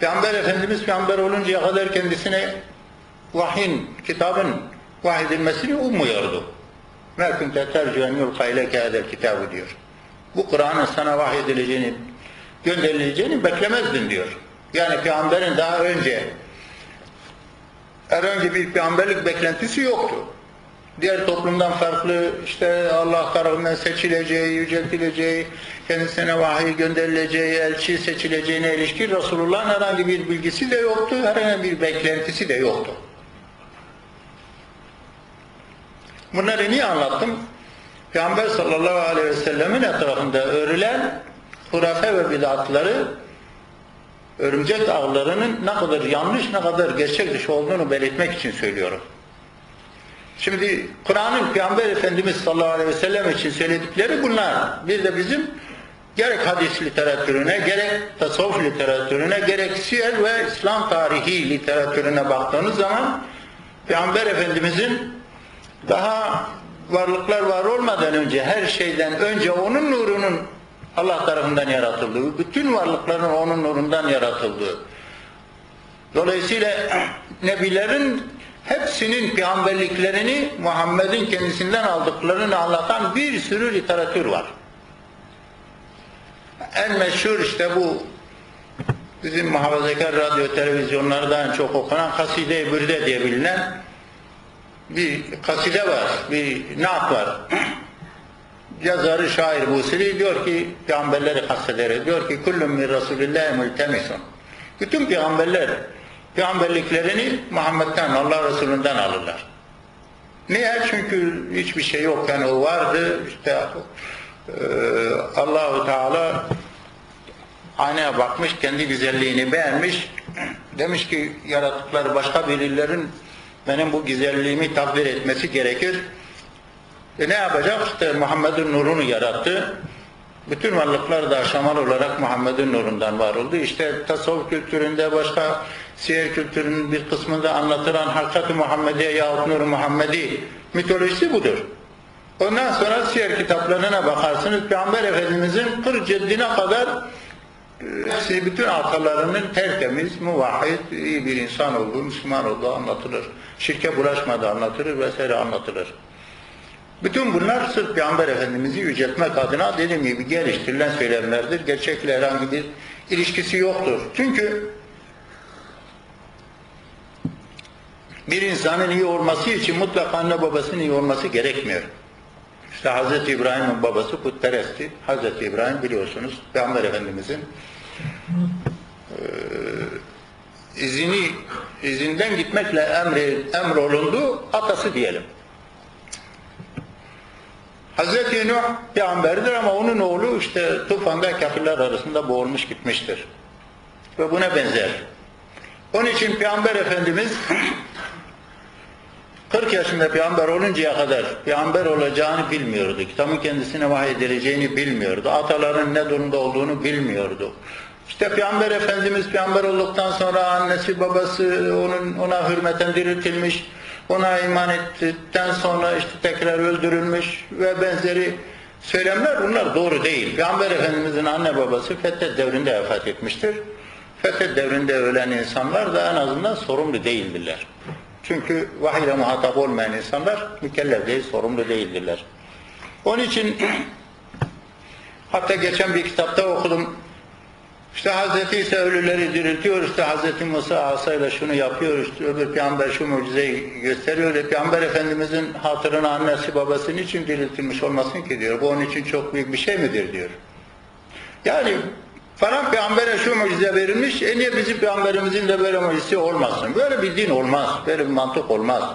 Peygamber Efendimiz peygamber oluncaya kadar kendisine vahyin, kitabın vahyedilmesini umuyordu. Mekun tercüven yulka ile kâder kitabı diyor. Bu Kur'an'ın sana vahyedileceğini, gönderileceğini beklemezdin diyor. Yani peygamberin daha önce herhangi bir peygamberlik beklentisi yoktu. Diğer toplumdan farklı işte Allah tarafından seçileceği, yüceltileceği, kendisine vahiy gönderileceği, elçi seçileceğine ilişkin Resulullah'ın herhangi bir bilgisi de yoktu, herhangi bir beklentisi de yoktu. Bunları niye anlattım? Peygamber sallallahu aleyhi ve sellemin etrafında örülen hurafe ve bidatları örümcek ağlarının ne kadar yanlış ne kadar gerçek dışı olduğunu belirtmek için söylüyorum. Şimdi Kur'an'ın Peygamber Efendimiz sallallahu aleyhi ve sellem için söyledikleri bunlar. Bir de bizim gerek hadis literatürüne, gerek tasavvuf literatürüne, gerek siyer ve İslam tarihi literatürüne baktığınız zaman Peygamber Efendimizin daha varlıklar var olmadan önce her şeyden önce onun nurunun Allah tarafından yaratıldığı, bütün varlıkların onun nurundan yaratıldığı. Dolayısıyla nebilerin hepsinin peygamberliklerini Muhammed'in kendisinden aldıklarını anlatan bir sürü literatür var. En meşhur işte bu bizim muhafazakar radyo televizyonlarda çok okunan Kaside-i Bürde diye bilinen bir kaside var, bir naat var. Yazarı şair Busiri diyor ki peygamberleri kastederek diyor ki kullum min Resulillah multemisun. Bütün peygamberler peygamberliklerini Muhammed'den, Allah Resulü'nden alırlar. Niye? Çünkü hiçbir şey yok. Yani o vardı. İşte e, Allahu Teala aynaya bakmış, kendi güzelliğini beğenmiş. Demiş ki yaratıkları başka birilerin benim bu güzelliğimi takdir etmesi gerekir. E ne yapacak? İşte Muhammed'in nurunu yarattı. Bütün varlıklar da aşamal olarak Muhammed'in nurundan var oldu. İşte tasavvuf kültüründe başka siyer kültürünün bir kısmında anlatılan Hakikat-ı Muhammediye yahut Nur-u Muhammedi mitolojisi budur. Ondan sonra siyer kitaplarına bakarsınız Peygamber Efendimizin 40 ceddine kadar hepsi bütün atalarının tertemiz, muvahhid, iyi bir insan olduğu, Müslüman olduğu anlatılır. Şirke bulaşmadığı anlatılır vesaire anlatılır. Bütün bunlar sırf Peygamber Efendimiz'i yüceltmek adına dediğim gibi geliştirilen söylemlerdir. Gerçekle herhangi bir ilişkisi yoktur. Çünkü bir insanın iyi olması için mutlaka anne babasının iyi olması gerekmiyor. İşte Hz. İbrahim'in babası putperestti. Hz. İbrahim biliyorsunuz Peygamber Efendimiz'in e, izini izinden gitmekle emri, emrolundu atası diyelim. Hazreti Nuh peygamberdir ama onun oğlu işte tufanda kafirler arasında boğulmuş gitmiştir. Ve buna benzer. Onun için Peygamber Efendimiz 40 yaşında peygamber oluncaya kadar peygamber olacağını bilmiyordu. Kitabın kendisine vahyedileceğini bilmiyordu. Ataların ne durumda olduğunu bilmiyordu. İşte Peygamber Efendimiz peygamber olduktan sonra annesi babası onun ona hürmeten diriltilmiş. Ona iman ettikten sonra işte tekrar öldürülmüş ve benzeri söylemler bunlar doğru değil. Peygamber Efendimizin anne babası Fethet devrinde vefat etmiştir. Fethet devrinde ölen insanlar da en azından sorumlu değildirler. Çünkü vahiy ile muhatap olmayan insanlar mükellef değil, sorumlu değildirler. Onun için hatta geçen bir kitapta okudum. İşte Hazreti İsa ölüleri diriltiyor, işte Hazreti Musa asayla şunu yapıyor, işte öbür peygamber şu mucizeyi gösteriyor. E, peygamber Efendimizin hatırına annesi babası için diriltilmiş olmasın ki diyor. Bu onun için çok büyük bir şey midir diyor. Yani falan peygambere şu mucize verilmiş, e niye bizim peygamberimizin de böyle mucizesi olmasın? Böyle bir din olmaz, böyle bir mantık olmaz.